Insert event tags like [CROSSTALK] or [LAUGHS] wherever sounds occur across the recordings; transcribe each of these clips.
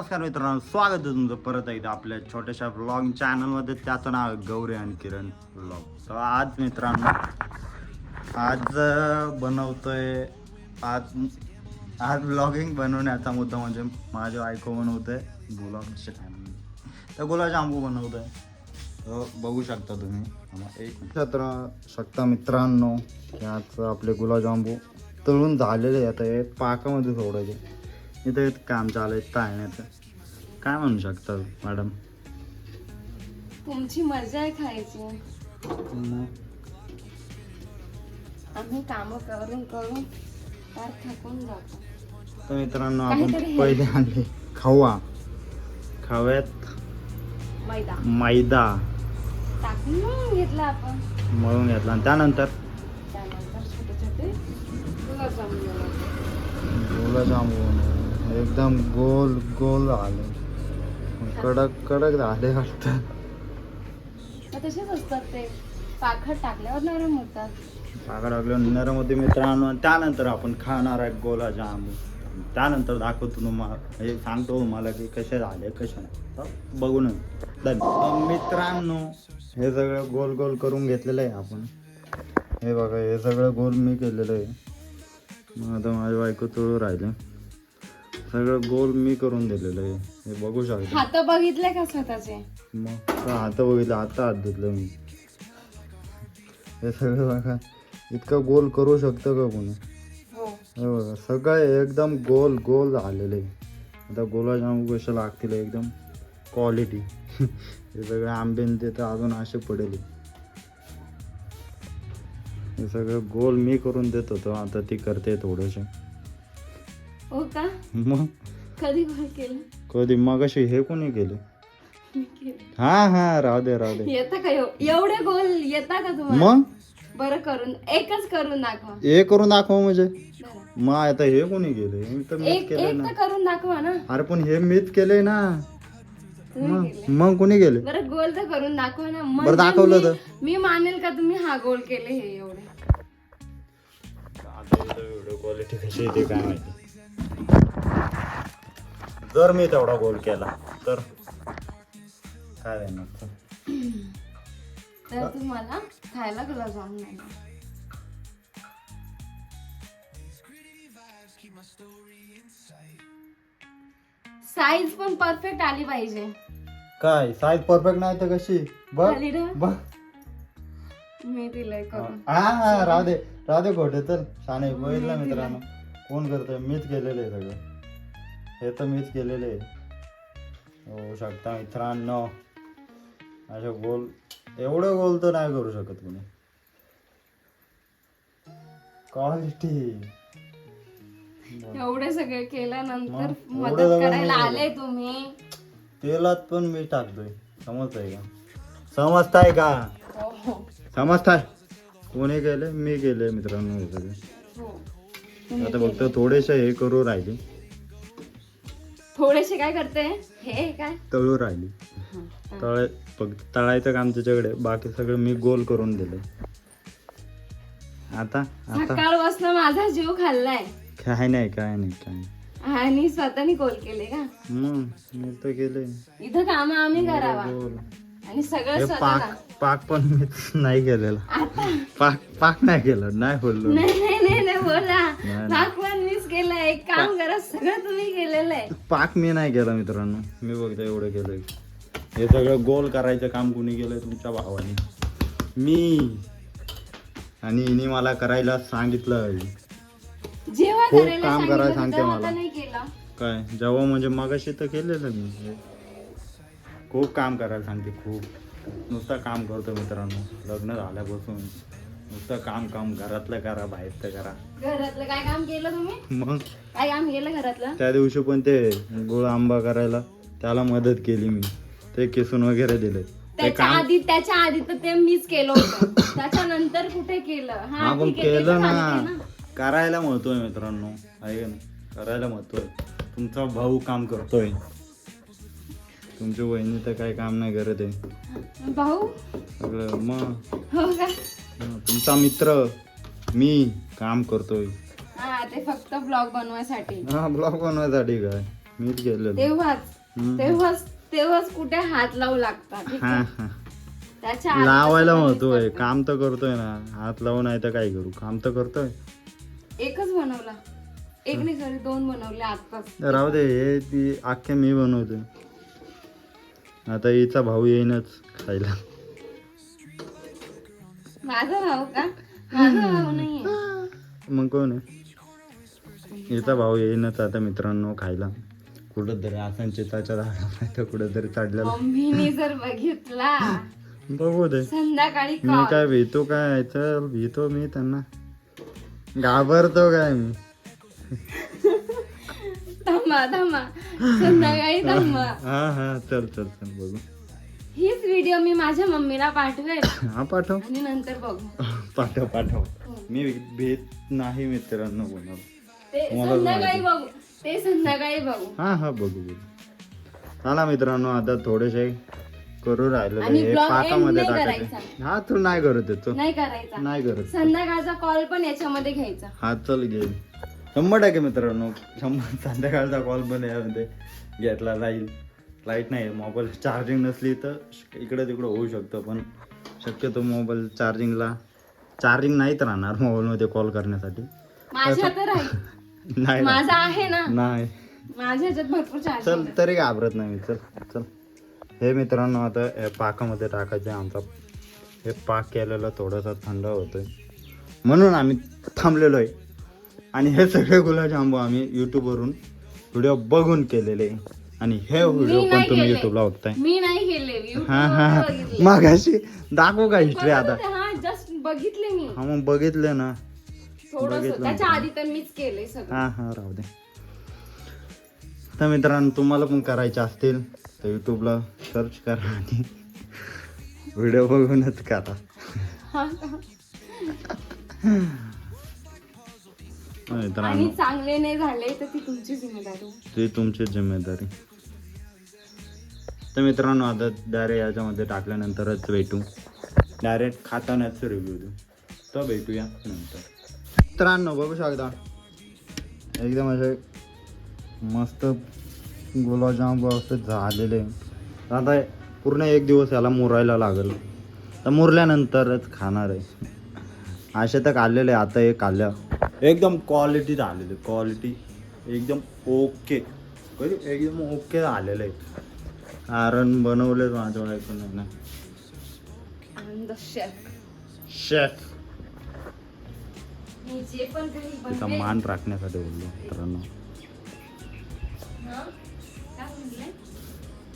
नमस्कार मित्रांनो स्वागत आहे तुमचं परत एकदा आपल्या छोट्याशा ब्लॉग चॅनलमध्ये त्याचं नाव आहे गौरी आणि किरण ब्लॉग तर आज मित्रांनो आज बनवतोय आज आज ब्लॉगिंग बनवण्याचा मुद्दा म्हणजे माझे बायको बनवतोय गुलाबचे तर गुलाबजामू बनवतोय. तर बघू शकता तुम्ही. एक तर शकता मित्रांनो हे आज आपले गुलाबजांबू तळून झालेले आता हे पाकामध्ये सोडायचे. इथं एक काम चालू आहे ताळण्याचं काय म्हणू शकता मॅडम? तुमची मजा आहे खायची. आम्ही काम करून करून फार थकून जातो. तर मित्रांनो आपण काहीतरी हे. पहिले आणले खवा खव्यात मैदा. मैदा. टाकून घेतला आपण. मळून घेतला. आणि त्यानंतर? त्यानंतर छोटे छोटे गुलाबजामुन. गुलाबजामुन. एकदम गोल गोल झाले कडक कडक झाले वाटतं. तर तसेच असतात ते. पाखड टाकल्यावर नरम होतात. पाकड लागलं नरम होते मित्रांनो. आणि त्यानंतर आपण खाणार आहे गुलाबजामुन त्यानंतर दाखवतो तुम्हाला हे सांगतो तुम्हाला की कसे झाले कसे नाही. बघून मित्रांनो हे सगळं गोल गोल करून घेतलेलं आहे आपण. हे बघा हे सगळं गोल मी केलेलं आहे. आता माझी बायको तोडू राहिले. सगळं गोल मी करून दिलेलं आहे. हे बघू शकता. हात बघितले का स्वतःचे? मग आता हात बघितलं? आता हात धुतलं मी. हे सगळं बघा. इतकं गोल करू शकतं का कोणी? हो. हे बघा सगळं एकदम गोल गोल झालेलं आहे. आता गुलाबजामू कशा लागतील एकदम क्वालिटी हे सगळं आंबेन ते तर अजून असे पडेल. हे सगळं गोल मी करून देत होतो. आता ती करते थोडेसे. हो का? मग? कधी गोल केलं. कधी? मग अशी हे कोणी केले? मी केलं. हा हा राहू दे राहू दे. येता का एव- एवढे गोल येता का तुम्हाला? मग? बरं करून एकच करून दाखवा. हे करून दाखव म्हणजे. मग आता हे कोणी केले? मी तर मीच एक केलंय एक ना. तर करून दाखवा ना. अरे पण हे मीच केलंय ना. तुम्ही मग? केले मग कोणी केले? बरं गोल तर करून दाखवा ना. बरं, दाखवलं मी- तर. मी मानेल का तुम्ही हा गोल केले हे एवढे? व्हिडिओ क्वालिटी कशी येते काय माहिती. जर मी तेवढा गोल केला तर काय देणार तर तुम्हाला खायला नाही साईज पण परफेक्ट आली पाहिजे. काय? साईज परफेक्ट नाही तर कशी? बघ आली ना? बघ. मी दिलंय करून. हा हा दे खोटे तर. शाणे बघितलं मित्रांनो. कोण करतोय मीच केलेलं आहे सगळं. हे तर मीच केलेलं आहे. होऊ शकता मित्रांनो. अशा गोल एवढं गोल तर नाही करू शकत कोणी. क्वालिटी एवढे सगळे केल्यानंतर मदत करायला आले तुम्ही. तेलात पण मी टाकतोय. समजतंय का? समजताय का? हो समजताय. कोणी केले मी केले मित्रांनो हे सगळे. हो. आता फक्त थोडेसे हे करू राहिले. थोडेसे काय करते? हे काय? तळू राहिली. तळ फक्त तळायचं काम त्याच्याकडे बाकी सगळं मी गोल करून दिलंय आता आता. सकाळपासून माझा जीव खाल्लाय. काय नाही काय नाही काय नाही. आणि स्वतःनी गोल केले का? मी तर केलंय इथं काम आम्ही करावा. आणि सगळं पाक पाक पण नाही केलेला. पाक पाक नाही केलं नाही बोललो. नाही बोला. मीच केलंय. काम करा सगळं तुम्ही केलेलं आहे. पाक मी नाही केला मित्रांनो. मी बघतो एवढं केलंय. हे सगळं गोल करायचं काम कुणी केलंय तुमच्या भावाने? मी. आणि हिने मला करायला सांगितलं जेव्हा खूप करायला काम करायला सांगितलं सांगते तेव्हा मला. तर नाही केलं. काय? जेव्हा म्हणजे मगाशी तर केलेलं मी. हे. खूप काम करायला सांगते खूप. नुसतं काम करतो मित्रांनो. लग्न झाल्यापासून. नुसतं काम काम घरातलं करा बाहेरचं करा. घरातलं काय काम केलं तुम्ही? मग? काय काम केलं घरातलं? त्या दिवशी पण ते गुळ आंबा करायला त्याला मदत केली मी. ते किसून वगैरे दिले ते त्याच्या काम आधी त्याच्या आधी तर ते मीच केलं होतं. त्याच्यानंतर कुठे केलं? हा पण ठीक आहे, ते केलं तर ना. ना करायला महत्त्व आहे मित्रांनो. आहे का नाही? करायला महत्त्व आहे तुमचा भाऊ काम करतोय. तुमची वहिनी तर काही काम नाही करत आहे. भाऊ? सगळं मग? हो का? हं, तुमचा मित्र मी काम करतोय. हा ते फक्त ब्लॉग बनवायसाठी. हा ब्लॉग बनवायसाठी काय? मीच गेलेलो. तेव्हाच हम्म. तेव्हाच तेव्हाच कुठे हात लावू लागतात ठीक हा आहे? हा. त्याच्या आधी लावायला म्हणतोय? काम तर करतोय ना. हात लावून आहे तर काय करू? काम तर करतोय. एकच बनवला. एक नाही सॉरी दोन बनवले आताच राहू दे हे ती अख्खे मी बनवतोय. आता हिचा भाऊ येईनच खायला. माझा भाऊ का? माझा भाऊ नाहीये. मग कोण आहे? हिचा भाऊ येईनच आता मित्रांनो खायला. कुठंतरी असं चिताच्या झाडा नाही तर कुठंतरी चढलेला मम्मीने जर बघितला बघू दे. संध्याकाळी मी. काय भीतो काय? चल भीतो मी त्यांना. घाबरतो काय मी? [LAUGHS] थांबा थांबा. संध्याकाळी थांबा. हा हा चल चल चल बघू हीच व्हिडिओ मी माझ्या मम्मीला पाठवेल. हा पाठव. आणि नंतर बघू. पाठव पाठव. मी भीत नाही मित्रांनो ते मला संध्याकाळी बघू. ते संध्याकाळी बघू. हा हा बघू बघू. चला मित्रांनो आता थोडेसे करू राहिलो आणि हे vlog पाकामध्ये नाही टाकायचे. हा तू नाही करत आहे तू. नाही करायचा. नाही करत. संध्याकाळचा कॉल पण याच्यामध्ये घ्यायचा. हा चल घेईल शंभर टक्के मित्रांनो शंभर संध्याकाळचा कॉल पण यामध्ये घेतला जाईल. लाइट नाही मोबाईल चार्जिंग नसली तर इकडे तिकडे होऊ शकतं पण शक्यतो मोबाईल चार्जिंगला चार्जिंग नाहीत राहणार मोबाईलमध्ये कॉल करण्यासाठी. माझ्या तर आहे. [LAUGHS] नाही माझा आहे ना. नाही. माझ्या ह्याच्यात भरपूर चार्ज चल तरी घाबरत नाही मी. चल चल. हे मित्रांनो आता हे पाकामध्ये टाकायचे आमचा. हे पाक केलेला थोडासा थंड होतोय. म्हणून आम्ही थांबलेलो आहे. आणि हे सगळे गुलाबजांबू आम्ही यूट्यूबवरून व्हिडिओ बघून केलेले. आणि हे व्हिडिओ पण तुम्ही. युट्यूबला बघताय. मी नाही हा हा हा. बघितले. मागाशी दाखवू का हिस्ट्री आता? हा जस्ट बघितले मी. हा मग बघितले ना. बघितलं त्याच्या होतं. आधी तर मीच केले सगळं. हा हा राहू दे. तर मित्रांनो तुम्हाला पण करायचे असतील तर यूट्यूबला सर्च करा आणि व्हिडिओ बघूनच करा. तर आणि मित्रांनो चांगले नाही झाले तर ती तुमची जिम्मेदारी. ती तुमची जिम्मेदारी. तर मित्रांनो आता डायरेक्ट याच्यामध्ये टाकल्यानंतरच भेटू. डायरेक्ट खातानाच रिव्ह्यू देऊ. तर भेटूया नंतर. मित्रांनो बघू शकता. एकदम असे मस्त गुलाबजाम व्यवस्थित झालेले. आता पूर्ण एक दिवस याला मुरायला लागेल. तर मुरल्यानंतरच खाणार आहे. असे तर काढलेले आता हे काढल्या एकदम क्वालिटी आलेले क्वालिटी एकदम ओके कधी एकदम ओके आलेलं आहे. कारण बनवले माझ्या बायकोने नाही ना शेफ तिचा मान राखण्यासाठी बोललो मित्रांनो?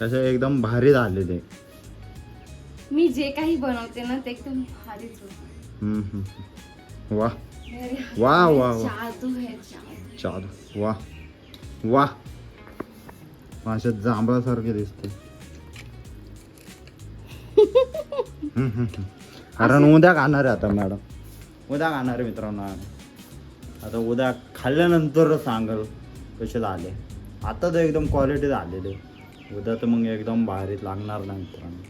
कसे एकदम भारी झालेले. मी जे काही बनवते ना ते एकदम भारीच होतं. हम्म, हम्म. वा मेरे वा हाथ में वा वा जादू है जादू चार वा वा अशा जांभळासारखे दिसते. हम्म, हम्म, हम्म. कारण उद्या खाणार आहे आता मॅडम. उद्या खाणार आहे मित्रांनो आम्ही. आता उद्या खाल्ल्यानंतर सांगल कसे झाले. आता तर एकदम क्वालिटी झालेले. उद्या तर मग एकदम भारीत लागणार नाही मित्रांनो.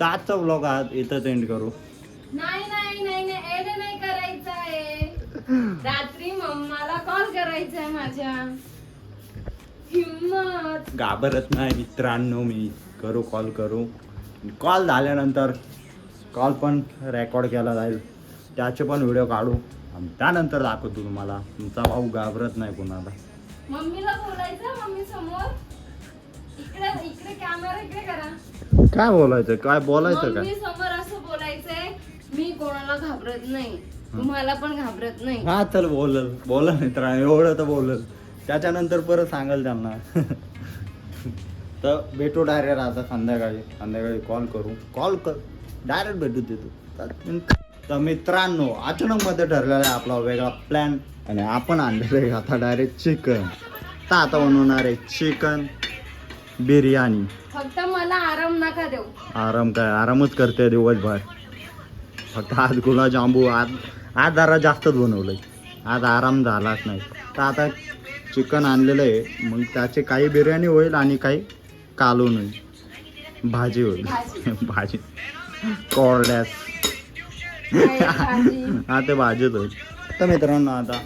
तर आजचा ब्लॉग आज इथंच एंड करू. नाही नाही नाही नाही एड नाही करायचं आहे रात्री मम्माला कॉल करायचा माझ्या. हिम्मत. घाबरत नाही मित्रांनो मी. करू कॉल करू. कॉल झाल्यानंतर कॉल पण रेकॉर्ड केला जाईल. त्याचे पण व्हिडिओ काढू. आणि त्यानंतर दाखवतो तुम्हाला. तुमचा भाऊ घाबरत नाही कोणाला. मम्मीला बोलायचं मम्मी समोर. इकडे इकडे कॅमेरा इकडे करा. काय बोलायचं? काय बोलायचं मम्मी काय समोर असं बोलायचंय मी कोणाला घाबरत नाही. तुम्हाला पण घाबरत नाही. हा चल बोलल. बोला मित्रांनो एवढं तर बोलल. त्याच्यानंतर परत सांगाल त्यांना. [LAUGHS] तर भेटू डायरेक्ट आता संध्याकाळी. संध्याकाळी कॉल करू. कॉल कर. डायरेक्ट भेटू देतो तर मित्रांनो अचानक मध्ये ठरलेला आहे आपला वेगळा प्लॅन आणि आपण आणलेलं आहे आता डायरेक्ट चिकन तर आता बनवणार आहे चिकन बिर्याणी. फक्त मला आराम नका देऊ. आराम काय? आरामच करते दिवसभर. फक्त आज गुलाबजांबू आज आज जरा जास्तच बनवलंय. आज आराम झालाच नाही. तर आता चिकन आणलेलं आहे. मग त्याची काही बिर्याणी होईल आणि काही कालवण होईल. भाजी होईल. भाजी. कोरड्यास. हा ते भाजीच होईल. तर मित्रांनो आता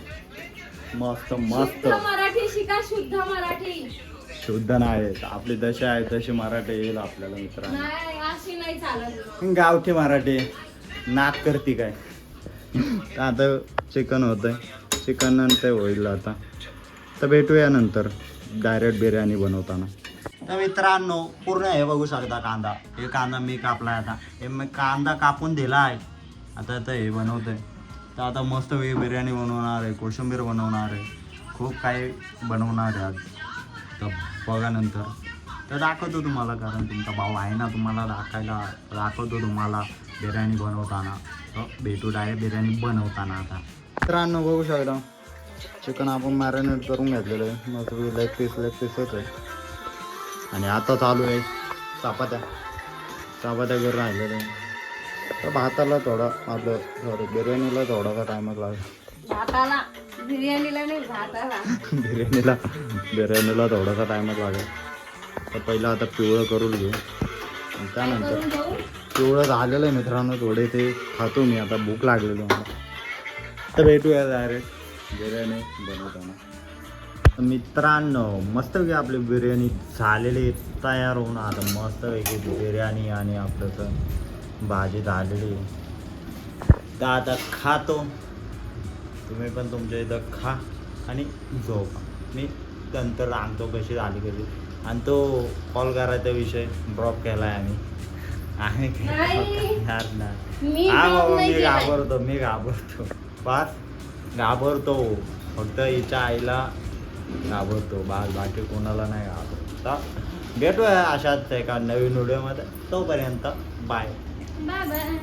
मस्त मस्त. शुद्ध मराठी शिका शुद्ध मराठी. शुद्ध नाही. आपली जशी आहे तशी मराठी येईल आपल्याला मित्रांनो. गावठी मराठी. नाक करते काय? आता चिकन होतंय. चिकन नंतर होईल आता. तर भेटूया नंतर. डायरेक्ट बिर्याणी बनवताना. तर मित्रांनो पूर्ण हे बघू शकता कांदा. हे कांदा मी कापला आता. हे मी कांदा कापून दिला आहे आता आता हे बनवतोय. तर आता मस्त वेग बिर्याणी बनवणार आहे कोशिंबीर बनवणार आहे. खूप काही बनवणार आहे आज. तर बघा नंतर. तर दाखवतो तुम्हाला कारण तुमचा भाऊ आहे ना तुम्हाला दाखायला दाखवतो तुम्हाला बिर्याणी बनवताना. भेटू डायरेक्ट बिर्याणी बनवताना आता. मित्रांनो बघू शकता. चिकन आपण मॅरिनेट करून घेतलेलं आहे. मग लेग पीस लेग पीसच आहे आणि आता चालू आहे चपात्या. चपात्या करून राहिलेलं आहे. तर भाताला थोडा आपलं सॉरी बिर्याणीला थोडासा टायमच लागेल. भाताला बिर्याणीला नाही भाताला. [LAUGHS] बिर्याणीला बिर्याणीला थोडासा टायमच लागेल. तर पहिलं आता पिवळं करून घेऊ. आणि त्यानंतर पिवळं राहिलेलं आहे मित्रांनो थोडे ते खातो मी आता भूक लागलेली आहे. मला तर भेटूया डायरेक्ट बिर्याणी बनवताना. मित्रांनो मस्तपैकी आपली बिर्याणी झालेली तयार होऊन आता मस्तपैकी बिर्याणी आणि आपलं तर भाजी झालेली आहे. तर आता खातो. तुम्ही पण तुमच्या इथं खा आणि झोपा. मी नंतर आणतो कशी झाली कशी. आणि तो कॉल करायचा विषय ड्रॉप केला आहे आम्ही. आणि. मी हा. घाबरतो मी घाबरतो. पाच घाबरतो. फक्त हिच्या आईला घाबरतो. बा बाकी कोणाला नाही घाबरतो. भेटूया अशाच एका नवीन व्हिडिओमध्ये. तोपर्यंत बाय बाय.